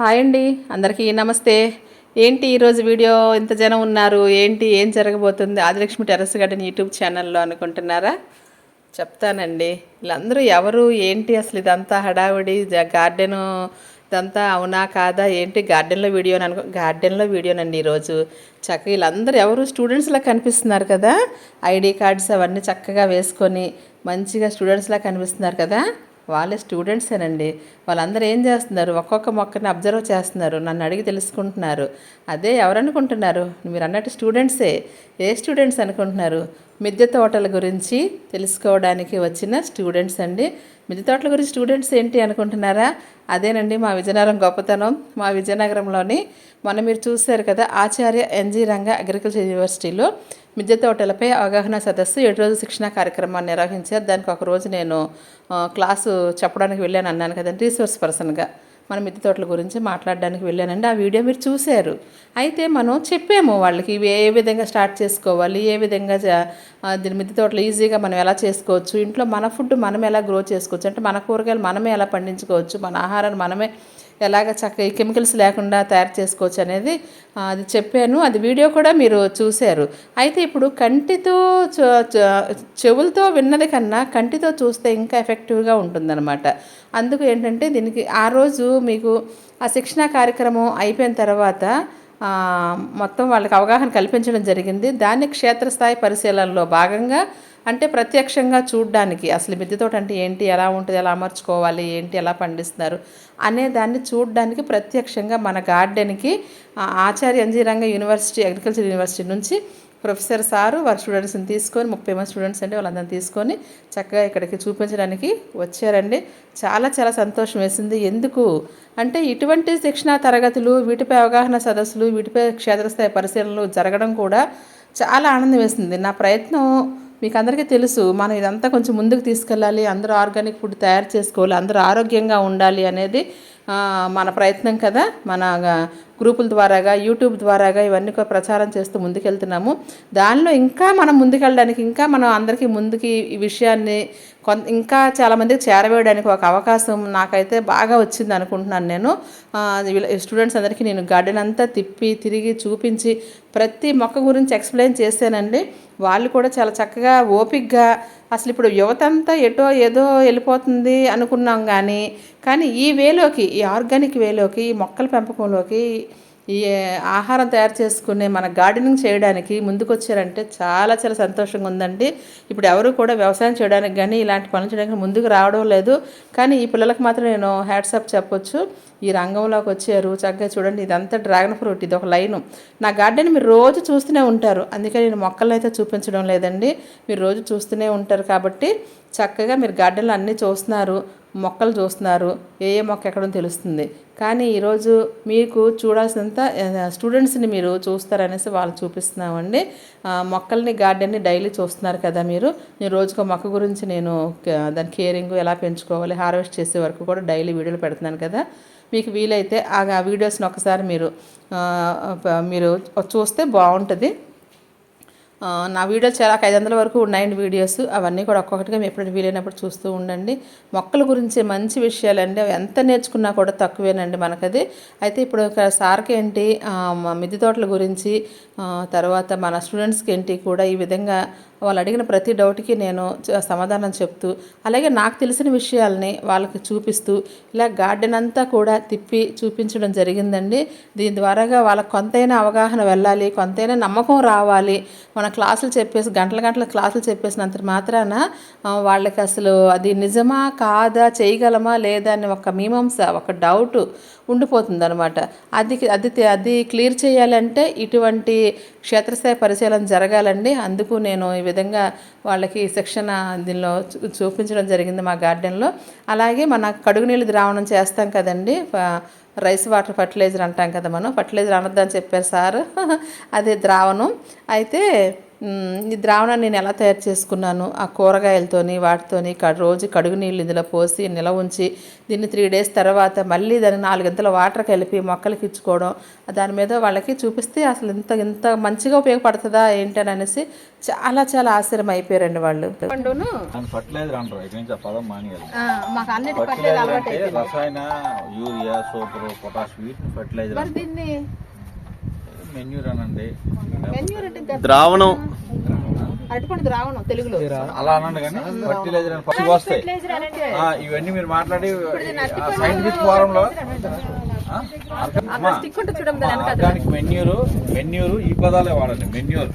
Hi అండి అందరికీ నమస్తే. ఏంటి ఈరోజు వీడియో? ఇంత జనం ఉన్నారు ఏంటి ఏం జరగబోతుంది? ఆదిలక్ష్మి టెర్రస్ గార్డెన్ యూట్యూబ్ ఛానల్లో అనుకుంటున్నారా? చెప్తానండి వీళ్ళందరూ ఎవరు ఏంటి అసలు ఇదంతా హడావిడి? గార్డెను ఇదంతా అవునా కాదా? ఏంటి గార్డెన్లో వీడియో అనుకో గార్డెన్లో వీడియోనండి ఈరోజు. చక్కగా వీళ్ళందరూ ఎవరు? స్టూడెంట్స్లా కనిపిస్తున్నారు కదా? ఐడి కార్డ్స్ అవన్నీ చక్కగా వేసుకొని మంచిగా స్టూడెంట్స్లా కనిపిస్తున్నారు కదా? వాళ్ళే స్టూడెంట్సేనండి వాళ్ళందరూ ఏం చేస్తున్నారు? ఒక్కొక్క మొక్కని అబ్జర్వ్ చేస్తున్నారు. నన్ను అడిగి తెలుసుకుంటున్నారు. అదే ఎవరనుకుంటున్నారు మీరు అన్నట్టు స్టూడెంట్సే ఏ. స్టూడెంట్స్ అనుకుంటున్నారు? మిద్దె తోటల గురించి తెలుసుకోవడానికి వచ్చిన స్టూడెంట్స్ అండి. మిద్దె తోటల గురించి స్టూడెంట్స్ ఏంటి అనుకుంటున్నారా? అదేనండి మా విజయనగరం గొప్పతనం. మా విజయనగరంలోని మొన్న మీరు చూశారు కదా ఆచార్య ఎన్జీ రంగ అగ్రికల్చర్ యూనివర్సిటీలో మిద్దె తోటలపై అవగాహన సదస్సు ఏడు రోజుల శిక్షణ కార్యక్రమాన్ని నిర్వహించారు. దానికి ఒకరోజు నేను క్లాసు చెప్పడానికి వెళ్ళాను అన్నాను కదండి రీసోర్స్ పర్సన్గా. మన మిద్దె తోటల గురించి మాట్లాడడానికి వెళ్ళానండి. ఆ వీడియో మీరు చూశారు. అయితే మనం చెప్పాము వాళ్ళకి ఇవి ఏ విధంగా స్టార్ట్ చేసుకోవాలి ఏ విధంగా దీని మిద్దె తోటలు ఈజీగా మనం ఎలా చేసుకోవచ్చు ఇంట్లో మన ఫుడ్ మనం ఎలా గ్రో చేసుకోవచ్చు అంటే మన కూరగాయలు మనమే ఎలా పండించుకోవచ్చు మన ఆహారాన్ని మనమే ఎలాగ చక్కగా కెమికల్స్ లేకుండా తయారు చేసుకోవచ్చు అనేది అది చెప్పాను. అది వీడియో కూడా మీరు చూశారు. అయితే ఇప్పుడు కంటితో చెవులతో విన్నది కన్నా కంటితో చూస్తే ఇంకా ఎఫెక్టివ్గా ఉంటుందన్నమాట. అందుకు ఏంటంటే దీనికి ఆ రోజు మీకు ఆ శిక్షణ కార్యక్రమం అయిపోయిన తర్వాత మొత్తం వాళ్ళకి అవగాహన కల్పించడం జరిగింది. దాన్ని క్షేత్రస్థాయి పరిశీలనలో భాగంగా అంటే ప్రత్యక్షంగా చూడడానికి అసలు మిద్దె తోట అంటే ఏంటి ఎలా ఉంటుంది ఎలా అమర్చుకోవాలి ఏంటి ఎలా పండిస్తున్నారు అనే దాన్ని చూడడానికి ప్రత్యక్షంగా మన గార్డెన్కి ఆ, ఆచార్య ఎన్జీరంగ యూనివర్సిటీ అగ్రికల్చర్ యూనివర్సిటీ నుంచి ప్రొఫెసర్ సారు వారి స్టూడెంట్స్ని తీసుకొని ముప్పై మంది స్టూడెంట్స్ అంటే వాళ్ళందరినీ తీసుకొని చక్కగా ఇక్కడికి చూపించడానికి వచ్చారండి. చాలా చాలా సంతోషం వేసింది. ఎందుకు? అంటే ఇటువంటి శిక్షణా తరగతులు వీటిపై అవగాహన సదస్సులు వీటిపై క్షేత్రస్థాయి పరిశీలనలు జరగడం కూడా చాలా ఆనందం వేసింది. నా ప్రయత్నం మీకు అందరికీ తెలుసు మనం ఇదంతా కొంచెం ముందుకు తీసుకెళ్ళాలి అందరూ ఆర్గానిక్ ఫుడ్ తయారు చేసుకోవాలి అందరూ ఆరోగ్యంగా ఉండాలి అనేది మన ప్రయత్నం కదా. మన గ్రూపుల ద్వారాగా యూట్యూబ్ ద్వారాగా ఇవన్నీ కూడా ప్రచారం చేస్తూ ముందుకెళ్తున్నాము. దానిలో ఇంకా మనం ముందుకెళ్ళడానికి ఇంకా మనం అందరికీ ముందుకి ఈ విషయాన్ని కొంత ఇంకా చాలామందికి చేరవేయడానికి ఒక అవకాశం నాకైతే బాగా వచ్చింది అనుకుంటున్నాను నేను. స్టూడెంట్స్ అందరికీ నేను గార్డెన్ అంతా తిప్పి తిరిగి చూపించి ప్రతి మొక్క గురించి ఎక్స్ప్లెయిన్ చేశానండి. వాళ్ళు కూడా చాలా చక్కగా ఓపిక్గా అసలు ఇప్పుడు యువత అంతా ఎటో ఏదో వెళ్ళిపోతుంది అనుకున్నాం కానీ కానీ ఈ వేలోకి ఈ ఆర్గానిక్ వేలోకి ఈ మొక్కల పెంపకంలోకి ఈ ఆహారం తయారు చేసుకునే మన గార్డెనింగ్ చేయడానికి ముందుకొచ్చారంటే చాలా చాలా సంతోషంగా ఉందండి. ఇప్పుడు ఎవరు కూడా వ్యవసాయం చేయడానికి కానీ ఇలాంటి పనులు చేయడానికి ముందుకు రావడం లేదు. కానీ ఈ పిల్లలకు మాత్రం నేను హ్యాట్సాప్ చెప్పొచ్చు. ఈ రంగంలోకి వచ్చారు. చక్కగా చూడండి ఇదంతా డ్రాగన్ ఫ్రూట్. ఇది ఒక లైను. నా గార్డెన్ మీరు రోజు చూస్తూనే ఉంటారు. అందుకే నేను మొక్కలను అయితే చూపించడం లేదండి. మీరు రోజు చూస్తూనే ఉంటారు కాబట్టి చక్కగా మీరు గార్డెన్లు అన్నీ చూస్తున్నారు. మొక్కలు చూస్తున్నారు ఏ ఏ మొక్క ఎక్కడో తెలుస్తుంది. కానీ ఈరోజు మీకు చూడాల్సినంత స్టూడెంట్స్ని మీరు చూస్తారనేసి వాళ్ళు చూపిస్తున్నామండి. మొక్కల్ని గార్డెన్ని డైలీ చూస్తున్నారు కదా మీరు. నేను రోజుకో మొక్క గురించి నేను దాని కేరింగ్ ఎలా పెంచుకోవాలి హార్వెస్ట్ చేసే వరకు కూడా డైలీ వీడియోలు పెడుతున్నాను కదా. మీకు వీలైతే ఆ వీడియోస్ని ఒకసారి మీరు మీరు చూస్తే బాగుంటుంది. నా వీడియోలు చాలా ఐదు వందల వరకు ఉన్నాయండి వీడియోస్. అవన్నీ కూడా ఒక్కొక్కటిగా మీరు ఎప్పుడు వీలైనప్పుడు చూస్తూ ఉండండి. మొక్కల గురించి మంచి విషయాలండి. అవి ఎంత నేర్చుకున్నా కూడా తక్కువేనండి మనకది. అయితే ఇప్పుడు ఒక సార్కి ఏంటి మిద్దె తోటల గురించి తర్వాత మన స్టూడెంట్స్కి ఏంటి కూడా ఈ విధంగా వాళ్ళు అడిగిన ప్రతి డౌట్కి నేను సమాధానం చెప్తూ అలాగే నాకు తెలిసిన విషయాల్ని వాళ్ళకి చూపిస్తూ ఇలా గార్డెన్ అంతా కూడా తిప్పి చూపించడం జరిగిందండి. దీని ద్వారాగా వాళ్ళకి కొంతైనా అవగాహన వెళ్ళాలి కొంతైనా నమ్మకం రావాలి. మన క్లాసులు చెప్పేసి గంటల గంటల క్లాసులు చెప్పేసినంత మాత్రాన వాళ్ళకి అసలు అది నిజమా కాదా చేయగలమా లేదా అని ఒక మీమాంస ఒక డౌట్ ఉండిపోతుంది అనమాట అది అది అది క్లియర్ చేయాలంటే ఇటువంటి క్షేత్రస్థాయి పరిశీలన జరగాలండి. అందుకు నేను ఈ విధంగా వాళ్ళకి శిక్షణ దీనిలో చూపించడం జరిగింది మా గార్డెన్లో. అలాగే మన కడుగు నీళ్ళు ద్రావణం చేస్తాం కదండి. రైస్ వాటర్ ఫర్టిలైజర్ అంటాం కదా మనం ఫర్టిలైజర్ అనొద్దని చెప్పారు సార్. అదే ద్రావణం. అయితే ఈ ద్రావణాన్ని నేను ఎలా తయారు చేసుకున్నాను? ఆ కూరగాయలతోని వాటితోని క- రోజు కడుగు నీళ్ళు ఇందులో పోసి నిల్వ ఉంచి దీన్ని త్రీ డేస్ తర్వాత మళ్ళీ దాన్ని నాలుగింతల వాటర్ కలిపి మొక్కలకి ఇచ్చుకోవడం దాని మీద వాళ్ళకి చూపిస్తే అసలు ఇంత ఇంత మంచిగా ఉపయోగపడుతుందా ఏంటని అనేసి చాలా చాలా ఆశ్చర్యం అయిపోయారండి వాళ్ళు. రసాయన యూరియా సూపర్ పొటాష్ వీట్ ఫర్టిలైజర్ మరి దీన్ని మెన్యూర్ అనండి. మెన్యూర్ అంటే ద్రావణం. అరటిపండు ద్రావణం తెలుగులో. అలా అనండి కానీ ఫర్టిలైజర్ అని వస్తాయి ఆ, ఇవన్నీ మీరు మాట్లాడి సైంటిఫిక్ ఫోరం లో. ఆర్గానిక్ మెన్యూర్ మెన్యూర్ ఈ పదాలే వాడండి మెన్యూర్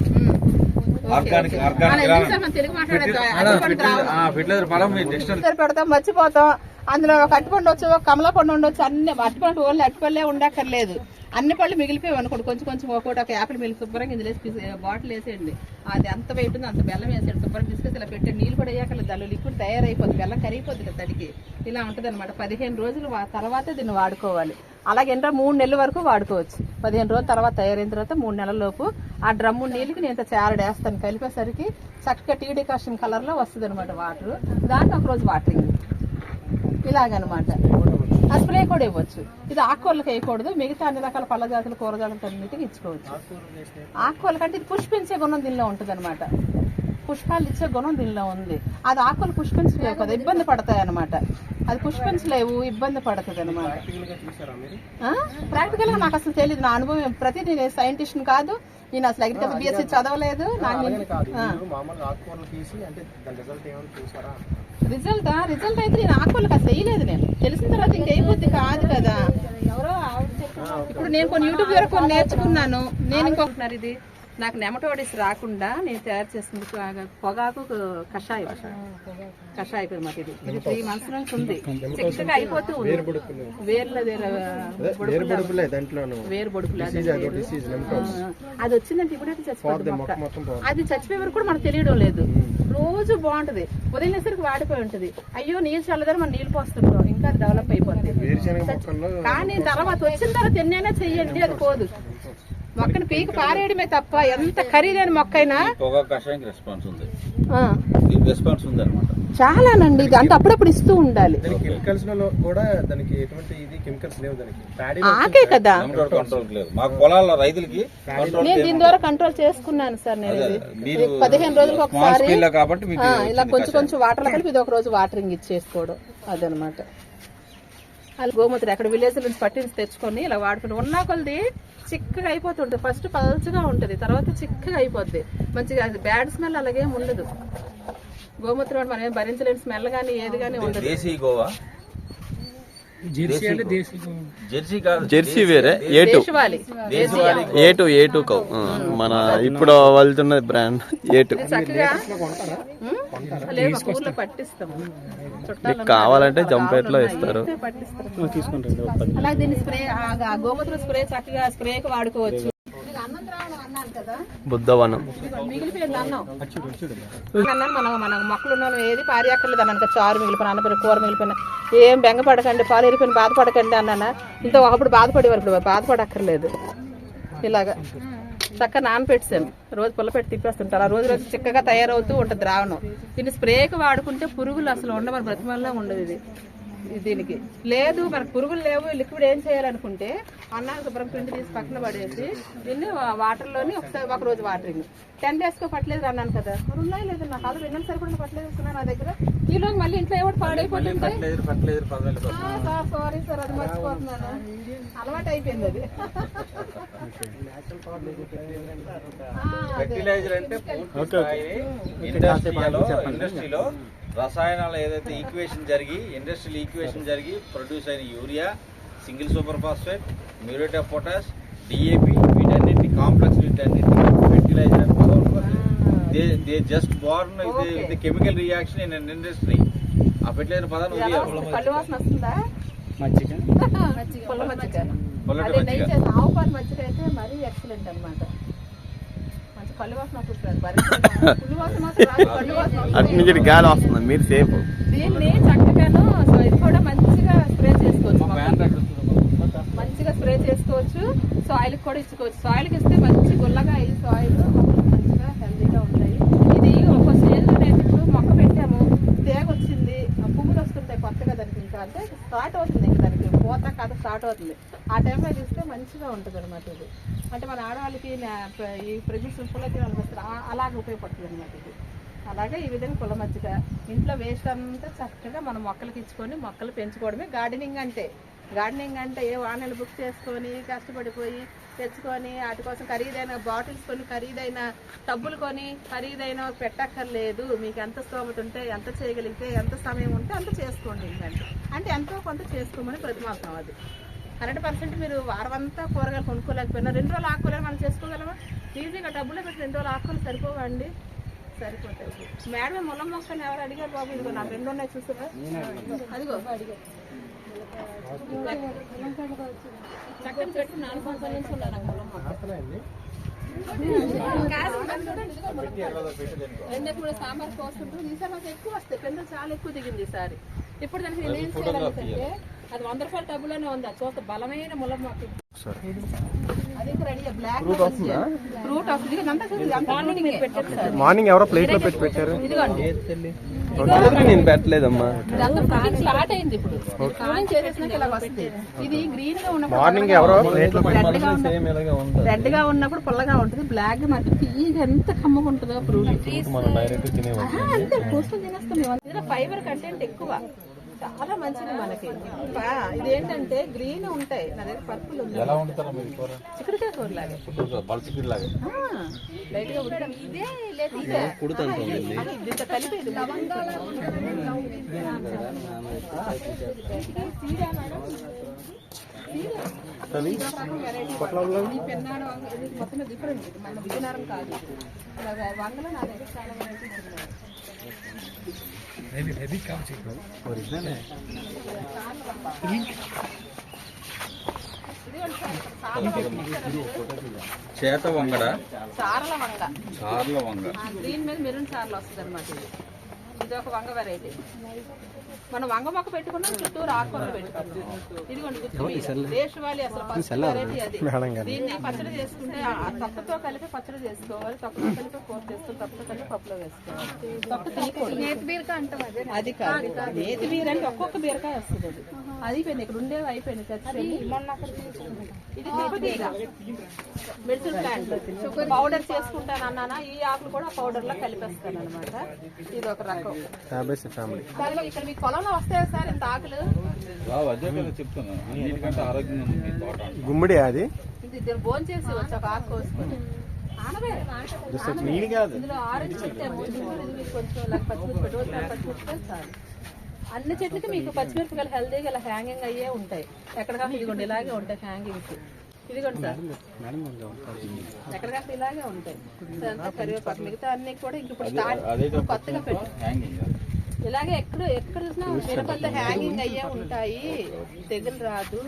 ఆర్గానిక్ ఆర్గానిక్ ఫెర్టిలైజర్ పదం మీరు మర్చిపోతాం. అందులో ఒక అరటిపండు వచ్చు ఒక కమలా పండు ఉండొచ్చు అన్ని అరటిపండు ఓన్లీ అరటిపళ్ళే ఉండక్కర్లేదు. అన్ని పళ్ళు మిగిలిపోయి అనుకోండి కొంచెం కొంచెం ఒకటి ఒక యాపిల్ మిల్క్ శుభ్రంగా ఇందులో బాటిల్ వేసేయండి. అది ఎంత వెయిట్ ఉందో అంత బెల్లం వేసేయండి శుభ్రంగా తీసుకొచ్చి ఇలా పెట్టి నీళ్ళు కూడా వేయకలేదు దానిలో లిక్విడ్ తయారైపోతుంది బెల్లం కరిగిపోతుంది కదా తడికి. ఇలా ఉంటుంది అనమాట పదిహేను రోజులు తర్వాతే దీన్ని వాడుకోవాలి. అలాగే ఏంటో మూడు నెలల వరకు వాడుకోవచ్చు. పదిహేను రోజుల తర్వాత తయారైన తర్వాత మూడు నెలల లోపు ఆ డ్రమ్ము నీళ్ళకి నేను ఇంత వేస్తాను. కలిపేసరికి చక్కగా టీ డికాషన్ కలర్లో వస్తుంది అనమాట వాటర్. దాంట్లో ఒకరోజు వాటరింగ్. ఇలాగనమాట. ఆ స్ప్రే కూడా ఇవ్వచ్చు. ఇది ఆకుకూరలకు వేయకూడదు మిగతా అన్ని రకాల పళ్ళ జాతులు కూర జాతులు అన్నిటికీ ఇచ్చుకోవచ్చు. ఆకుకూరల కంటే ఇది పుష్పించే గుణం దీనిలో ఉంటుంది అనమాట పుష్పాలు ఇచ్చే గుణం దీనిలో ఉంది. అది ఆకులు పుష్పించలేవు కదా ఇబ్బంది పడతాయి అనమాట అది పుష్పించలేవు ఇబ్బంది పడుతుంది అనమాట ప్రాక్టికల్గా నాకు అసలు తెలియదు నా అనుభవం ప్రతి నేను సైంటిస్ట్ కాదు నేను అసలు అగ్రికల్చర్ బిఎస్సీ చదవలేదు రిజల్ట్ ఏమైనా చూసారా? రిజల్ట్ రిజల్ట్ అయితే నేను ఆకుకూరలకు అసలు వేయలేదు నేను. తెలిసిన తర్వాత ఇంకైపోద్ది కాదు కదా. ఇప్పుడు నేను కొన్ని యూట్యూబ్ ద్వారా కొన్ని నేర్చుకున్నాను. నేను ఇంకొకటిన్నారు ఇది. నాకు నెమటోడిస్ రాకుండా నేను తయారు పొగ- పొగాకు కషాయం. కషాయం అనమాట ఇది. ఇది త్రీ మంత్స్ నుంచి ఉంది. చిక్కగా అయిపోతూ ఉంది. వేర్ల వేరే వేరు బొడుపులే దాంట్లోను. వేరు బొడుపులు అది వచ్చిందంటే ఇప్పుడైతే చచ్చిపోతుంది అది చచ్చిపోయే వరకు కూడా మనకు తెలియడం లేదు. రోజు బాగుంటది. ఉదయం వాడిపోయి ఉంటది. అయ్యో నీళ్ళు చల్లదని మనం నీళ్ళు పోస్తుంటాం. ఇంకా డెవలప్ అయిపోతుంది కానీ తర్వాత వచ్చిన తర్వాత ఎన్నైనా చెయ్యండి అది పోదు. మొక్కను పీకి పారేయడమే తప్ప ఎంత ఖరీదైన మొక్క అయినా పొగ కషాయంకి రెస్పాన్స్ ఉంది. ఆ, దీనికి రెస్పాన్స్ ఉంది అనమాట చాలానండి ఇది అంటే అప్పుడప్పుడు ఇస్తూ ఉండాలి. దానికి కెమికల్స్లో కూడా దానికి ఎటువంటి ఇది కెమికల్స్ లేవు దానికి. ప్యాడీ ఆకే కదా. కంట్రోల్ లేదు. మాకు పొలాల్లో రైతులకి నేను దీని ద్వారా కంట్రోల్ చేసుకున్నాను సార్ నేను ఇది. పదిహేను రోజులకు ఒకసారి ఇలా కొంచెం కొంచెం వాటర్ కలిపి ఇది ఒక రోజు వాటరింగ్ ఇచ్చేసుకోవడం అదనమాట. అలా గోమూత్రం ఎక్కడ విలేజ్ నుంచి పట్టించి తెచ్చుకొని ఇలా వాడుకుంటాం ఉన్న కొలది చిక్కగా అయిపోతుంటుంది. ఫస్ట్ పల్చగా ఉంటుంది తర్వాత చిక్కగా అయిపోద్ది. మంచిగా బ్యాడ్ స్మెల్ అలాగే ఉండదు. గోమూత్రం మనం ఏం భరించలేని స్మెల్ కానీ ఏది కానీ ఉండదు. దేశీ గోవా? జెర్సీ కాదు జెర్సీ వేరే? A two A two A two cow. మన ఇప్పుడు వెళ్తున్నది బ్రాండ్ ఏ టూ ఇది చక్కగా ఉం? లేదు మా ఊర్లో పట్టిస్తాము. చుట్టాలు కావాలంటే జంపేట్లో ఇస్తారు. గోమూత్రం స్ప్రే చక్కగా స్ప్రేకి వాడుకోవచ్చు. బుద్ధవనం. అన్నం. అన్నం మనం మన మొక్కలు ఉన్న ఏది పారియక్కర్లేదు అన్నాను చారు మిగిలిపోయిన అన్నపైన కూర మిగిలిపోయిన. ఏం బెంగపడకండి పాలు ఎరిపోయిన బాధపడకండి అన్నానా? ఇంత ఒకప్పుడు బాధపడేవారు ఇప్పుడు బాధపడక్కర్లేదు. ఇలాగా. చక్కగా నానపెట్టాను రోజు పుల్లపెట్టి తిప్పేస్తుంటారు. ఆ రోజు రోజు చిక్కగా తయారవుతూ ఉంటుంది ద్రావణం దీన్ని స్ప్రేకి వాడుకుంటే పురుగులు అసలు ఉండవు. బ్రతిమల్లా ఉండదు ఇది. దీనికి. లేదు మనకు పురుగులు లేవు ఈ లిక్విడ్ ఏం చేయాలనుకుంటే అన్నానికి శుభ్రం పిండి తీసి పక్కన పడేసి దీన్ని వాటర్లోని ఒకసారి ఒక రోజు వాటరింగ్. టెన్ డేస్కో పట్టలేదు అన్నాను కదా. మరి ఉన్నాయి లేదు? నాకు అది రెండు సరి కూడా పట్టలేదు నా దగ్గర. ఈలోకి మళ్ళీ ఇంట్లో ఏమిటి పాడైపోతుంది సార్ సారీ సార్ అది మర్చిపోతున్నాను. అలవాటు అయిపోయింది అది. ఫెర్టిలైజర్ అంటే ఇండస్ట్రీలో రసాయనాలు ఏదైతే ఈక్వేషన్ జరిగి ఇండస్ట్రియల్ ఈక్వేషన్ జరిగి ప్రొడ్యూస్ అయిన urea single super phosphate muriate of potash DAP వీటన్నిటి కాంప్లెక్స్ వీటన్నిటి fertilizer they they just born ఇది chemical reaction in an industry ఆ ఫెర్టిలైజర్ పదాన్ని పుల్లటి అదే మజ్జిగ. ఆవు పాలు మజ్జిగ అయితే మరీ ఎక్సలెంట్ అన్నమాట. అటు. నుంచి గాలి వస్తుంది మీరు సేఫ్ దీన్ని చక్కగాను సో ఇది కూడా మంచిగా స్ప్రే చేసుకోవచ్చు. మంచిగా స్ప్రే చేసుకోవచ్చు. సాయిల్ కూడా ఇచ్చుకోవచ్చు. సాయిల్కి ఇస్తే మంచి గుల్లగా అయ్యి సాయిల్ మంచిగా హెల్దీగా ఉంటాయి. ఇది ఒక స్టేజ్ ఇప్పుడు మొక్క పెట్టాము. తేగ వచ్చింది. ఆ పువ్వులు వస్తుంటాయి కొత్తగా దానికి ఇంకా. అంటే స్టార్ట్ అవుతుంది. పూత కథ స్టార్ట్ అవుతుంది. ఆ టైంలో చూస్తే మంచిగా ఉంటుంది అనమాట ఇది. అంటే మన ఆడవాళ్ళకి ఈ ప్రజలు పుల్లకి వాళ్ళకి వస్తారు అలాగే ఉపయోగపడుతుంది అనమాట ఇది. అలాగే ఈ విధంగా పుల్ల మజ్జిగ ఇంట్లో వేస్ట్ అంతా చక్కగా మనం మొక్కలకి ఇచ్చుకొని మొక్కలు పెంచుకోవడమే గార్డెనింగ్ అంటే. గార్డెనింగ్ అంటే ఏ వానలు బుక్ చేసుకొని కష్టపడిపోయి తెచ్చుకొని వాటి కోసం ఖరీదైన బాటిల్స్ కొని ఖరీదైన టబ్బులు కొని ఖరీదైన పెట్టక్కర్లేదు. మీకు ఎంత స్తోమత ఉంటే ఎంత చేయగలిగితే ఎంత సమయం ఉంటే అంత చేసుకోండి ఏంటంటే అంటే ఎంతో కొంత చేసుకోమని ప్రతిమాసం అది. హండ్రెడ్ పర్సెంట్ మీరు వారం అంతా కూరగాయలు కొనుక్కోలేకపోయినా రెండు రోజులు ఆకుకూరలు మనం చేసుకోగలమా? ఈజీగా డబ్బులు పెట్టి రెండు రోజులు ఆకుకూరలు సరిపోవండి. సరిపోతాయి. మేడం ముళ్ళ మొక్కని ఎవరు అడిగారు బాబు? ఇదిగో నాకు రెండు ఉన్నాయి చూసారా అదిగో. అడిగారు చక్కని చెట్టు నాలుగు సంవత్సరాల నుంచి ఎందుకు కూడా సాంబార్ కోసుకుంటూ ఈసారి మాకు ఎక్కువ వస్తాయి. పెందలు చాలా ఎక్కువ దిగింది ఈసారి ఇప్పుడు దానికి నేను ఏం చేయాలంటే అది వంద రూపాయల డబ్బులోనే ఉంది. అది చూస్తే బలమైన ఏ. ఒకసారి. మార్నింగ్ ఎవరో ప్లేట్లో పెట్టి పెట్టారు? నేను పెట్టలేదమ్మా. స్టార్ట్ అయింది ఇప్పుడు. ఇది గ్రీన్గా ఉన్నప్పుడు మార్నింగ్ ఎవరో ప్లేట్లో రెడ్గా ఉన్నప్పుడు రెడ్గా ఉన్నప్పుడు పుల్లగా ఉంటుంది. బ్లాక్గా మాత్రం తీగ ఎంత కమ్మగా ఉంటుందో ఫ్రూట్ అంతే. కూర్చొని తినేస్తాం ఫైబర్ కంటెంట్ ఎక్కువ. చాలా మంచిది మనకి ఇదేంటంటే గ్రీన్ ఉంటాయి నా దగ్గర పర్పుల్ ఉంది ఎలా వండుతారా మీరు కూర చిక్కుడుకాయ కూర లాగా పలుచుకిడ్ లాగా లైట్గా ఉడకడం. ఇదే ఇదే. ఆహా, ఇది ఇంత కలిపి పెన్నాడు మొత్తం డిఫరెంట్ ఇది మన విజయనగరం కాదు. వంగలో నా దగ్గర చాలా చేత వంగడ? చారల వంగ. చార్ల వంగ. గ్రీన్ మీద మెరూన్ చార్లు వస్తుంది అనమాట ఇది ఇది ఒక వంగ వెరైటీ మనం వంగ మొక్క పెట్టుకున్నాం చుట్టూ ఆకుకూరలు పెట్టుకున్నాం. ఇదిగోండి గుర్తు దేశవాళీ అసలు వెరైటీ అది. దీన్ని పచ్చడి చేసుకుంటే ఆ తొక్కతో కలిపి పచ్చడి చేసుకోవాలి. తొక్కతో కలిపి కూర చేసుకోవాలి తొక్కతో కలిపి పప్పులో వేసుకోవాలి. తొక్క తీయకూడదు. అది కాదు. నేతి బీర అంటే ఒక్కొక్క బీరకాయ వస్తుంది అది. అది అయిపోయింది. ఇక్కడ ఉండేవి అయిపోయింది ఇది మెడిసిన్ ప్లాంట్. పౌడర్ చేసుకుంటాను అన్నానా? ఈ ఆకులు కూడా పౌడర్లో కలిపేస్తాను అనమాట ఇది ఒక రకం. ఇక్కడ మీ పొలంలో వస్తాయి సార్? ఇంత ఆకులు? గుమ్మడి అది? భోజనం చేసి వచ్చి ఒక ఆకు కోసుకొని. ఇందులో ఆరెంజ్ పెట్టాము కొంచెం చాలు. అన్ని చెట్లకి మీకు పచ్చిమిరపకాయలు హెల్దీగా ఇలా హ్యాంగింగ్ అయ్యే ఉంటాయి. ఎక్కడికక్కడ ఇదిగోండి ఇలాగే ఉంటాయి హ్యాంగింగ్స్ ఇదిగోండి సార్. ఎక్కడికక్కడ ఇలాగే ఉంటాయి. కరివేపాకు మిగతా అన్ని కూడా ఇంక ఇప్పుడు కొత్తగా పెట్టు హ్యాంగింగ్ ఇలాగే ఎక్కడ ఎక్కడ చూసినా మిరపల్లో హ్యాంగింగ్ అయ్యే ఉంటాయి. తెగులు రాదు.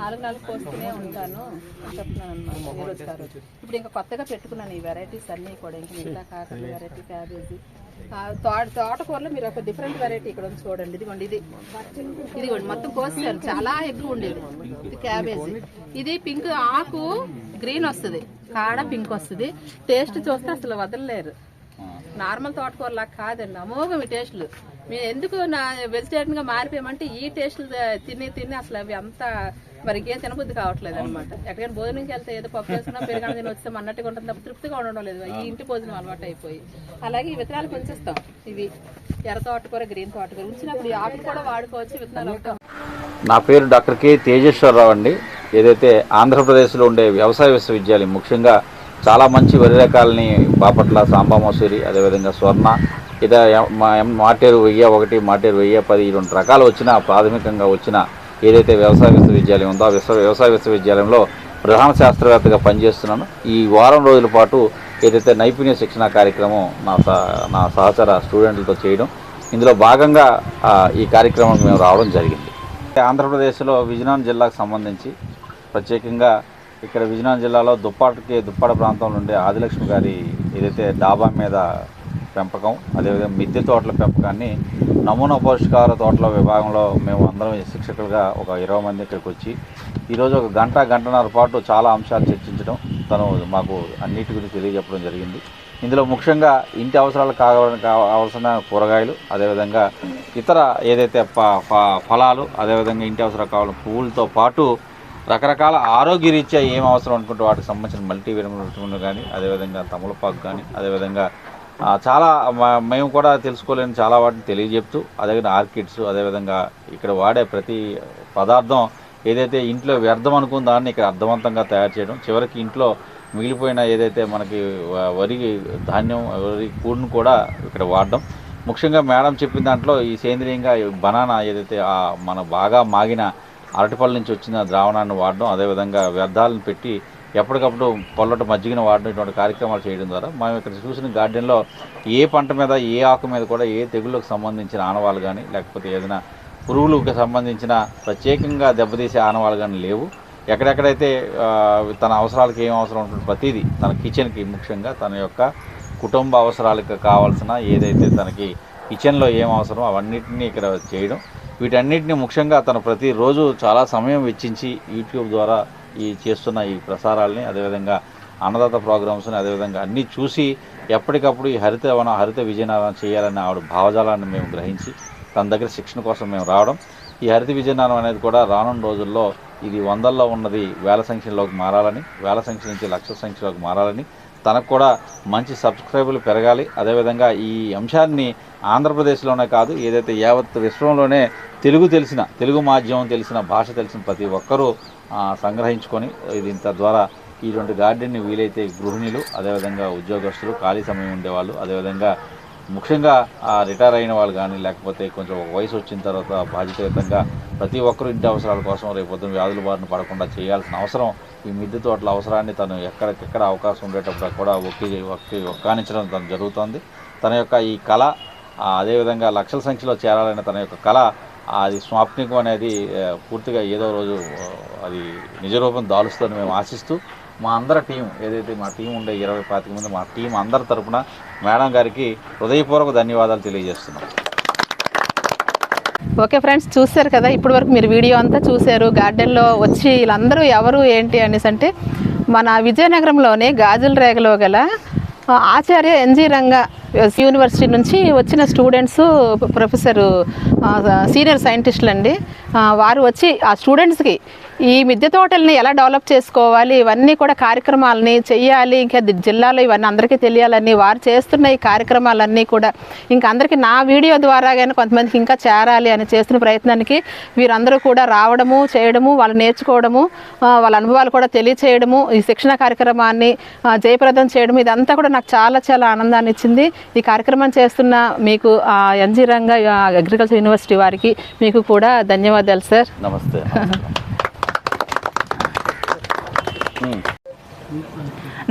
నాలుగు నాలుగు కోసుకునే ఉంటాను అని చెప్తున్నాను అనమాట ఇప్పుడు ఇంకా కొత్తగా పెట్టుకున్నాను ఈ వెరైటీస్ అన్నీ కూడా. ఇంకా మిగతా కాకర వెరైటీ క్యాబేజీ తోట తోటకూరలో మీరు ఒక డిఫరెంట్ వెరైటీ ఇక్కడ ఉంది చూడండి. ఇదిగోండి ఇది. ఇదిగోండి మొత్తం కోసారు చాలా ఎక్కువ ఉండేది ఇది క్యాబేజీ ఇది పింక్ ఆకు గ్రీన్ వస్తుంది. కాడ పింక్ వస్తుంది. టేస్ట్ చూస్తే అసలు వదలలేరు. నార్మల్ తోటకూరలా కాదండి. అమోఘం ఈ టేస్ట్లు. మేము ఎందుకు నా వెజిటేరియన్గా మారిపోయామంటే ఈ టేస్ట్లు తిని తిని అసలు అవి అంత మరి ఇంకేం తినబుద్ధి కావట్లేదు అనమాట ఎక్కడికైనా భోజనంకి వెళ్తే ఏదో పప్పు వేసుకున్నా పెరుగన్న తిని వస్తే అన్నట్టుగా ఉంటుంది తప్ప తృప్తిగా ఉండడం లేదు. ఈ ఇంటి భోజనం అలవాటు అయిపోయి. అలాగే ఈ విత్తనాలు పెంచేస్తాం ఇవి ఎర్ర తోటకూర గ్రీన్ తోటకూర. ఉంచినప్పుడు ఈ ఆకులు కూడా వాడుకోవచ్చు విత్తనాలు నా పేరు డాక్టర్ కె తేజేశ్వరరావు అండి. ఏదైతే ఆంధ్రప్రదేశ్లో ఉండే వ్యవసాయ విశ్వవిద్యాలయం ముఖ్యంగా చాలా మంచి వరి రకాలని బాపట్ల సాంబా మసూరి అదేవిధంగా స్వర్ణ ఇద ఎం- మాటేరు వెయ్యి ఒకటి మాటేరు వెయ్యి పది రెండు రకాలు వచ్చిన ప్రాథమికంగా వచ్చిన ఏదైతే వ్యవసాయ విశ్వవిద్యాలయం ఉందో ఆ విశ్వ వ్యవసాయ విశ్వవిద్యాలయంలో ప్రధాన శాస్త్రవేత్తగా పనిచేస్తున్నాను. ఈ వారం రోజుల పాటు ఏదైతే నైపుణ్య శిక్షణ కార్యక్రమం నా సహ నా సహచర స్టూడెంట్లతో చేయడం ఇందులో భాగంగా ఈ కార్యక్రమం మేము రావడం జరిగింది. ఆంధ్రప్రదేశ్లో విజయనగరం జిల్లాకు సంబంధించి ప్రత్యేకంగా ఇక్కడ విజయనగరం జిల్లాలో దుప్పాటకి దుప్పాడ ప్రాంతంలో ఉండే ఆదిలక్ష్మి గారి ఏదైతే డాబా మీద పెంపకం అదేవిధంగా మిద్దె తోటల పెంపకాన్ని నమూనా పోషకాహార తోటల విభాగంలో మేము అందరం శిక్షకులుగా ఒక ఇరవై మంది ఇక్కడికి వచ్చి ఈరోజు ఒక గంట గంటన్నర పాటు చాలా అంశాలు చర్చించడం తను మాకు అన్నిటి గురించి తెలియజెప్పడం జరిగింది. ఇందులో ముఖ్యంగా ఇంటి అవసరాలు కావాలని కావాల్సిన కూరగాయలు అదేవిధంగా ఇతర ఏదైతే ప ఫలాలు అదేవిధంగా ఇంటి అవసరాలు కావాలని పువ్వులతో పాటు రకరకాల ఆరోగ్య రీత్యా ఏం అవసరం అనుకుంటే వాటికి సంబంధించిన మల్టీ విటమిన్లు కానీ అదేవిధంగా తమలపాకు కానీ అదేవిధంగా చాలా మేము కూడా తెలుసుకోలేని చాలా వాటిని తెలియజెప్తూ అదేవిధంగా ఆర్కిడ్స్ అదేవిధంగా ఇక్కడ వాడే ప్రతి పదార్థం ఏదైతే ఇంట్లో వ్యర్థం అనుకున్న దాన్ని ఇక్కడ అర్థవంతంగా తయారు చేయడం చివరికి ఇంట్లో మిగిలిపోయిన ఏదైతే మనకి వరి ధాన్యం వరి కూడును కూడా ఇక్కడ వాడడం. ముఖ్యంగా మేడం చెప్పిన దాంట్లో ఈ సేంద్రియంగా బనానా ఏదైతే మన బాగా మాగిన అరటిపళ్ళ నుంచి వచ్చిన ద్రావణాన్ని వాడడం అదేవిధంగా వ్యర్థాలను పెట్టి ఎప్పటికప్పుడు పొల్లట మజ్జిగను వాడడం ఇటువంటి కార్యక్రమాలు చేయడం ద్వారా మనం ఇక్కడ చూసిన గార్డెన్లో ఏ పంట మీద ఏ ఆకు మీద కూడా ఏ తెగుళ్ళకు సంబంధించిన ఆనవాళ్ళు కానీ లేకపోతే ఏదైనా పురుగులకు సంబంధించిన ప్రత్యేకంగా దెబ్బతీసే ఆనవాళ్ళు కానీ లేవు. ఎక్కడెక్కడైతే తన అవసరాలకు ఏం అవసరం ఉంటుంది ప్రతిదీ తన కిచెన్కి ముఖ్యంగా తన యొక్క కుటుంబ అవసరాలకు కావాల్సిన ఏదైతే తనకి కిచెన్లో ఏం అవసరం అవన్నిటిని ఇక్కడ చేయడం. వీటన్నిటిని ముఖ్యంగా తను ప్రతిరోజు చాలా సమయం వెచ్చించి యూట్యూబ్ ద్వారా ఈ చేస్తున్న ఈ ప్రసారాలని అదేవిధంగా అన్నదాత ప్రోగ్రామ్స్ని అదేవిధంగా అన్నీ చూసి ఎప్పటికప్పుడు ఈ హరిత వన హరిత విజయనగరం చేయాలనే ఆవిడ భావజాలాన్ని మేము గ్రహించి తన దగ్గర శిక్షణ కోసం మేము రావడం. ఈ హరిత విజయనగరం అనేది కూడా రానున్న రోజుల్లో ఇది వందల్లో ఉన్నది వేల సంఖ్యలోకి మారాలని వేల సంఖ్య నుంచి లక్షల సంఖ్యలోకి మారాలని తనకు కూడా మంచి సబ్స్క్రైబర్లు పెరగాలి. అదేవిధంగా ఈ అంశాన్ని ఆంధ్రప్రదేశ్లోనే కాదు ఏదైతే యావత్ విశ్వంలోనే తెలుగు తెలిసిన తెలుగు మాధ్యమం తెలిసిన భాష తెలిసిన ప్రతి ఒక్కరూ సంగ్రహించుకొని ఇది తద్వారా ఇటువంటి గార్డెన్ని వీలైతే గృహిణులు అదేవిధంగా ఉద్యోగస్తులు ఖాళీ సమయం ఉండేవాళ్ళు అదేవిధంగా ముఖ్యంగా రిటైర్ అయిన వాళ్ళు కానీ లేకపోతే కొంచెం ఒక వయసు వచ్చిన తర్వాత బాధ్యతాయుతంగా ప్రతి ఒక్కరు ఇంటి అవసరాల కోసం రేపు పొద్దున్న వ్యాధుల బారిన పడకుండా చేయాల్సిన అవసరం ఈ మిద్దె తోటల అవసరాన్ని తను ఎక్కడికెక్కడ అవకాశం ఉండేటప్పుడు కూడా ఒక్కి ఒక్కి ఒక్కానించడం తను జరుగుతోంది. తన యొక్క ఈ కళ అదేవిధంగా లక్షల సంఖ్యలో చేరాలనే తన యొక్క కళ అది స్వాప్నికం అనేది పూర్తిగా ఏదో రోజు అది నిజరూపం దాలుస్తుందని మేము ఆశిస్తూ మా అందరి టీం ఏదైతే మా టీం ఉండే ఇరవై పాతిక మంది మా టీం అందరి తరపున మేడం గారికి హృదయపూర్వక ధన్యవాదాలు తెలియజేస్తున్నాం. ఓకే ఫ్రెండ్స్ చూశారు కదా ఇప్పటి వరకు మీరు వీడియో అంతా చూశారు. గార్డెన్లో వచ్చి వీళ్ళందరూ ఎవరు ఏంటి అనేసి అంటే మన విజయనగరంలోనే గాజుల రేగలో గల ఆచార్య ఎన్జి రంగ యూనివర్సిటీ నుంచి వచ్చిన స్టూడెంట్స్ ప్రొఫెసర్ సీనియర్ సైంటిస్టులు అండి వారు వచ్చి ఆ స్టూడెంట్స్కి ఈ మిద్దె తోటల్ని ఎలా డెవలప్ చేసుకోవాలి? ఇవన్నీ కూడా కార్యక్రమాలని చెయ్యాలి. ఇంకా జిల్లాలో ఇవన్నీ అందరికీ తెలియాలని వారు చేస్తున్న ఈ కార్యక్రమాలన్నీ కూడా ఇంకా అందరికీ నా వీడియో ద్వారా కానీ కొంతమందికి ఇంకా చేరాలి అని చేస్తున్న ప్రయత్నానికి వీరందరూ కూడా రావడము చేయడము వాళ్ళు నేర్చుకోవడము వాళ్ళ అనుభవాలు కూడా తెలియచేయడము ఈ శిక్షణ కార్యక్రమాన్ని జయప్రదం చేయడం ఇదంతా కూడా నాకు చాలా చాలా ఆనందాన్ని ఇచ్చింది. ఈ కార్యక్రమం చేస్తున్న మీకు ఎన్జీ రంగ అగ్రికల్చర్ యూనివర్సిటీ వారికి మీకు కూడా ధన్యవాదాలు సార్. నమస్తే.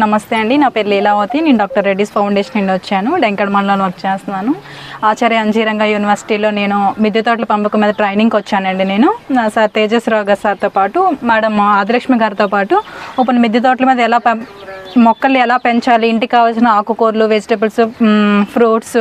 నమస్తే అండి నా పేరు లీలావతి. నేను డాక్టర్ రెడ్డిస్ ఫౌండేషన్ నుండి వచ్చాను. డెంకడ్ మండలంలో వర్క్ చేస్తున్నాను. ఆచార్య అంజీరంగ యూనివర్సిటీలో నేను మిద్దె తోటల పెంపకం మీద ట్రైనింగ్కి వచ్చానండి నేను. నా సార్ తేజస్రావు గారు సార్తో పాటు మేడం ఆదిలక్ష్మి గారితో పాటు ఓపెన్ మిద్దె తోటల మీద ఎలా మొక్కలు ఎలా పెంచాలి ఇంటికి కావాల్సిన ఆకుకూరలు వెజిటబుల్స్ ఫ్రూట్స్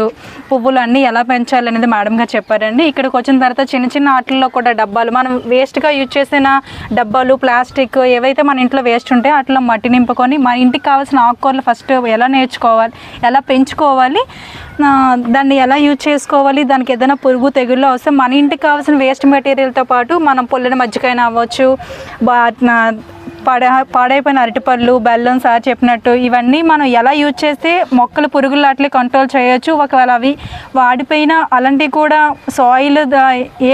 పువ్వులు అన్నీ ఎలా పెంచాలి అనేది మేడం గారు చెప్పారండి. ఇక్కడికి వచ్చిన తర్వాత చిన్న చిన్న ఆటల్లో కూడా డబ్బాలు మనం వేస్ట్గా యూజ్ చేసిన డబ్బాలు ప్లాస్టిక్ ఏవైతే మన ఇంట్లో వేస్ట్ ఉంటే అట్లా మట్టి నింపుకొని మన ఇంటికి కావాల్సిన ఆకుకూరలు ఫస్ట్ ఎలా నేర్చుకోవాలి ఎలా పెంచుకోవాలి దాన్ని ఎలా యూజ్ చేసుకోవాలి దానికి ఏదైనా పురుగు తెగుళ్ళు అవసరం మన ఇంటికి కావాల్సిన వేస్ట్ మెటీరియల్తో పాటు మనం పొల్లిన మజ్జికైనా అవ్వచ్చు బా నా- పాడ పాడైపోయిన అరటిపళ్ళు బెల్లం సార్ చెప్పినట్టు ఇవన్నీ మనం ఎలా యూజ్ చేస్తే మొక్కలు పురుగులు అట్లే కంట్రోల్ చేయొచ్చు? ఒకవేళ అవి వాడిపోయిన అలాంటివి కూడా సాయిల్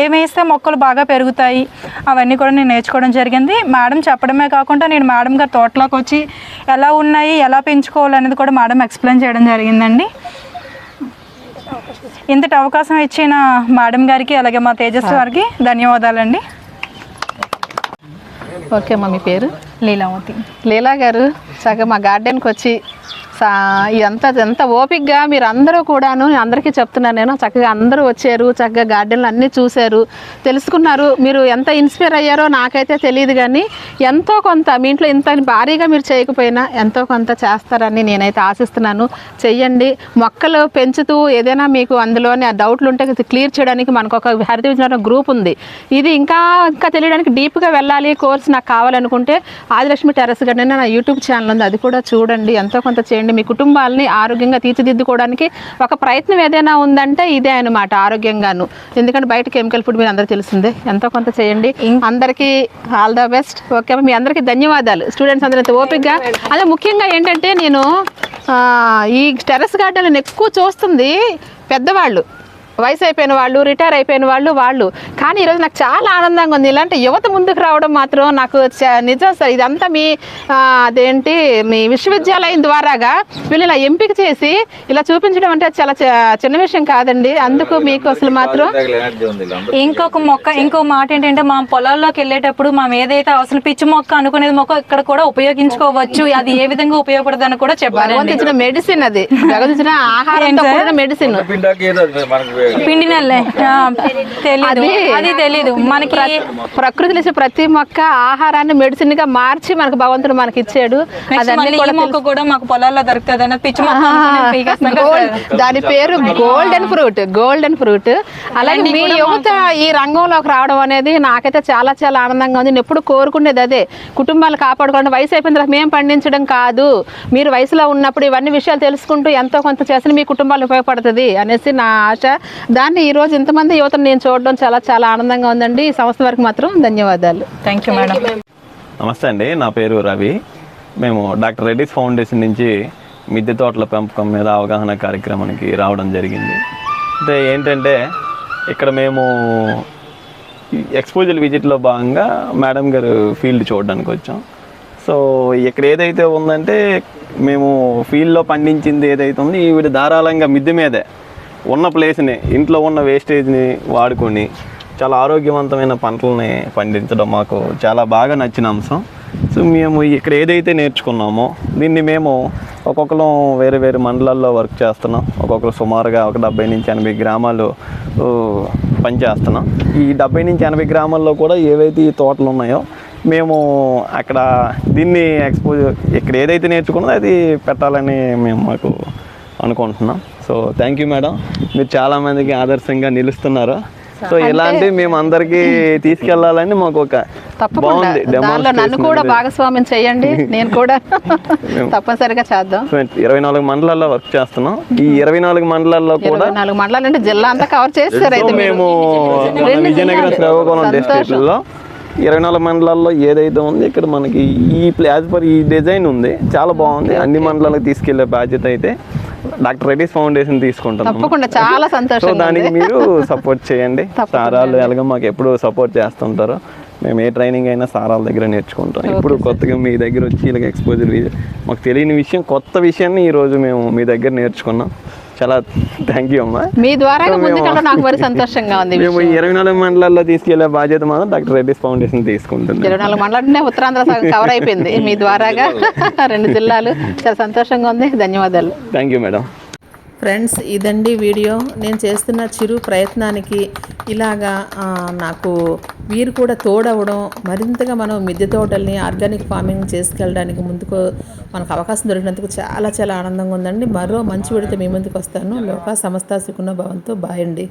ఏమేస్తే మొక్కలు బాగా పెరుగుతాయి? అవన్నీ కూడా నేను నేర్చుకోవడం జరిగింది. మేడం చెప్పడమే కాకుండా నేను మేడం గారి తోటలోకి వచ్చి ఎలా ఉన్నాయి ఎలా పెంచుకోవాలనేది కూడా మేడం ఎక్స్ప్లెయిన్ చేయడం జరిగిందండి. ఇంతటి అవకాశం ఇచ్చిన మేడం గారికి అలాగే మా తేజస్ గారికి ధన్యవాదాలండి. ఓకే అమ్మ మీ పేరు? లీలావతి. లీలా గారు చక్కగా మా గార్డెన్కి వచ్చి సా ఎంత ఎంత ఓపిక్గా మీరు అందరూ కూడాను అందరికీ చెప్తున్నాను నేను చక్కగా అందరూ వచ్చారు చక్కగా గార్డెన్లు అన్నీ చూశారు తెలుసుకున్నారు. మీరు ఎంత ఇన్స్పైర్ అయ్యారో నాకైతే తెలియదు కానీ ఎంతో కొంత మీ ఇంట్లో ఇంత భారీగా మీరు చేయకపోయినా ఎంతో కొంత చేస్తారని నేనైతే ఆశిస్తున్నాను. చెయ్యండి. మొక్కలు పెంచుతూ ఏదైనా మీకు అందులోనే ఆ డౌట్లు ఉంటే క్లియర్ చేయడానికి మనకు ఒక హరిత విజ్ఞాన గ్రూప్ ఉంది. ఇది ఇంకా ఇంకా తెలియడానికి డీప్గా వెళ్ళాలి కోర్స్ నాకు కావాలనుకుంటే ఆదిలక్ష్మి టెరస్ గడ్డ నా యూట్యూబ్ ఛానల్ ఉంది. అది కూడా చూడండి. ఎంతో కొంత చేయండి. మీ కుటుంబాలని ఆరోగ్యంగా తీర్చిదిద్దుకోవడానికి ఒక ప్రయత్నం ఏదైనా ఉందంటే ఇదే అనమాట ఆరోగ్యంగాను. ఎందుకంటే బయట కెమికల్ ఫుడ్ మీరు అందరూ తెలిసిందే. ఎంతో కొంత చేయండి. అందరికీ ఆల్ ద బెస్ట్. ఓకే మీ అందరికీ ధన్యవాదాలు. స్టూడెంట్స్ అందరూ ఓపిక్గా అదే ముఖ్యంగా ఏంటంటే నేను ఈ టెర్రస్ గార్డెన్ ఎక్కువ చూస్తుంది పెద్దవాళ్ళు. వయసు అయిపోయిన వాళ్ళు రిటైర్ అయిపోయిన వాళ్ళు వాళ్ళు. కానీ ఈరోజు నాకు చాలా ఆనందంగా ఉంది. ఇలాంటి యువత ముందుకు రావడం మాత్రం నాకు చ- నిజం సార్. ఇదంతా మీ అదేంటి మీ విశ్వవిద్యాలయం ద్వారాగా వీళ్ళు ఇలా ఎంపిక చేసి ఇలా చూపించడం అంటే చాలా చిన్న విషయం కాదండి. అందుకు మీకు అసలు మాత్రం. ఇంకొక మొక్క ఇంకో మాట ఏంటంటే మా పొలాల్లోకి వెళ్ళేటప్పుడు మనం ఏదైతే అవసరం పిచ్చి మొక్క అనుకునేది మొక్క ఇక్కడ కూడా ఉపయోగించుకోవచ్చు. అది ఏ విధంగా ఉపయోగపడుతుందని కూడా చెప్పారండి. భగవంతు ఇచ్చిన మెడిసిన్ అది. ఆహారంతో మెడిసిన్. పిండి నెల్లే తెలీదు. అది. తెలీదు. మనకి ప్రకృతిలో ఇచ్చే ప్రతి మొక్క ఆహారాన్ని మెడిసిన్గా మార్చి మనకు భగవంతుడు మనకి ఇచ్చాడు మొక్క కూడా మాకు పొలాల్లో దొరుకుతుంది పిచ్చి దాని పేరు గోల్డెన్ ఫ్రూట్ గోల్డెన్ ఫ్రూట్. అలాగే మీ యువత ఈ రంగంలోకి రావడం అనేది నాకైతే చాలా చాలా ఆనందంగా ఉంది. నేను ఎప్పుడు కోరుకునేది అదే. కుటుంబాలు కాపాడుకోవడం. వయసు అయిపోయిన తర్వాత మేము పండించడం కాదు. మీరు వయసులో ఉన్నప్పుడు ఇవన్నీ విషయాలు తెలుసుకుంటూ ఎంతో కొంత చేసిన మీ కుటుంబాలు ఉపయోగపడుతుంది అనేసి నా ఆశ. దాన్ని ఈ రోజు ఇంతమంది యువతను నేను చూడడం చాలా చాలా ఆనందంగా ఉందండి. ఈ సంస్థ వరకు మాత్రం ధన్యవాదాలు. థ్యాంక్ యూ మేడం నమస్తే అండి. నా పేరు రవి. మేము డాక్టర్ రెడ్డిస్ ఫౌండేషన్ నుంచి మిద్దె తోటల పెంపకం మీద అవగాహన కార్యక్రమానికి రావడం జరిగింది. అంటే ఏంటంటే ఇక్కడ మేము ఎక్స్పోజర్ విజిట్లో భాగంగా మేడం గారు ఫీల్డ్ చూడడానికి వచ్చాం. సో ఇక్కడ ఏదైతే ఉందంటే మేము ఫీల్డ్లో పండించింది ఏదైతే ఉందో ఈవిడ ధారాళంగా మిద్దె మీదే. ఉన్న ప్లేస్ని ఇంట్లో ఉన్న వేస్టేజ్ని వాడుకొని చాలా ఆరోగ్యవంతమైన పంటలని పండించడం మాకు చాలా బాగా నచ్చిన అంశం. సో మేము ఇక్కడ ఏదైతే నేర్చుకున్నామో దీన్ని మేము ఒక్కొక్కరు వేరే వేరే మండలాల్లో వర్క్ చేస్తున్నాం. ఒక్కొక్కరు సుమారుగా ఒక డెబ్బై నుంచి ఎనభై గ్రామాలు పనిచేస్తున్నాం ఈ డెబ్బై నుంచి ఎనభై గ్రామాల్లో కూడా ఏవైతే ఈ తోటలు ఉన్నాయో మేము అక్కడ దీన్ని ఎక్స్పోజ్ ఇక్కడ ఏదైతే నేర్చుకున్నదో అది పెట్టాలని మేము మాకు అనుకుంటున్నాం. సో థ్యాంక్ యూ మేడం మీరు చాలా మందికి ఆదర్శంగా నిలుస్తున్నారు. సో ఇలాంటి మేము అందరికీ తీసుకెళ్ళాలని మాకు ఒక తప్పకుండా. బాగుంది దానిలో నన్ను కూడా. భాగస్వామ్యం చేయండి. నేను కూడా తప్పనిసరిగా చేద్దాం. సో ఇరవై నాలుగు మండలాల్లో వర్క్ చేస్తున్నాం. ఈ ఇరవై నాలుగు మండలాల్లో కూడా నాలుగు మండలాలు అంటే జిల్లా అంతా కవర్ చేస్తారు అయితే. మేము విజయనగరం శ్రీకాకుళం డిస్ట్రిక్ట్లో ఇరవై నాలుగు మండలాల్లో ఏదైతే ఉంది ఇక్కడ మనకి ఈ యాజ్ పర్ ఈ డిజైన్ ఉంది చాలా బాగుంది. అన్ని మండలాలకు తీసుకెళ్ళే బాధ్యత అయితే డాక్టర్ రెడ్డిస్ ఫౌండేషన్ తీసుకుంటాం తప్పకుండా చాలా సో సంతోషంగా దానికి. మీరు సపోర్ట్ చేయండి. సారాలు ఎలాగో మాకు ఎప్పుడు సపోర్ట్ చేస్తుంటారు. మేము ఏ ట్రైనింగ్ అయినా సారాల దగ్గర నేర్చుకుంటాం. ఇప్పుడు కొత్తగా మీ దగ్గర వచ్చి ఇలాగ ఎక్స్పోజర్ మాకు తెలియని విషయం కొత్త విషయాన్ని ఈరోజు మేము మీ దగ్గర నేర్చుకున్నాం. చాలా థ్యాంక్ యూ అమ్మా. మీ ద్వారా నాకు మరి సంతోషంగా ఉంది మేము. ఇరవై నాలుగు మండలాల్లో తీసుకెళ్ళే బాధ్యత మాత్రం డాక్టర్ రెడ్డిస్ ఫౌండేషన్ తీసుకుంటుంది. ఇరవై నాలుగు మండలంటే ఉత్తరాంధ్ర కవర్ అయిపోయింది. మీ ద్వారాగా రెండు జిల్లాలు చాలా సంతోషంగా ఉంది. ధన్యవాదాలు. థ్యాంక్ యూ మేడం ఫ్రెండ్స్ ఇదండి వీడియో. నేను చేస్తున్న చిరు ప్రయత్నానికి ఇలాగా నాకు వీరు కూడా తోడవడం మరింతగా మనం మిద్దె తోటల్ని ఆర్గానిక్ ఫార్మింగ్ చేసుకెళ్ళడానికి ముందుకు మనకు అవకాశం దొరికినందుకు చాలా చాలా ఆనందంగా ఉందండి. మరో మంచి విడితే మీ ముందుకు వస్తాను. లోక సంస్థ సుకున్న భవంతో. బాయ్ అండి.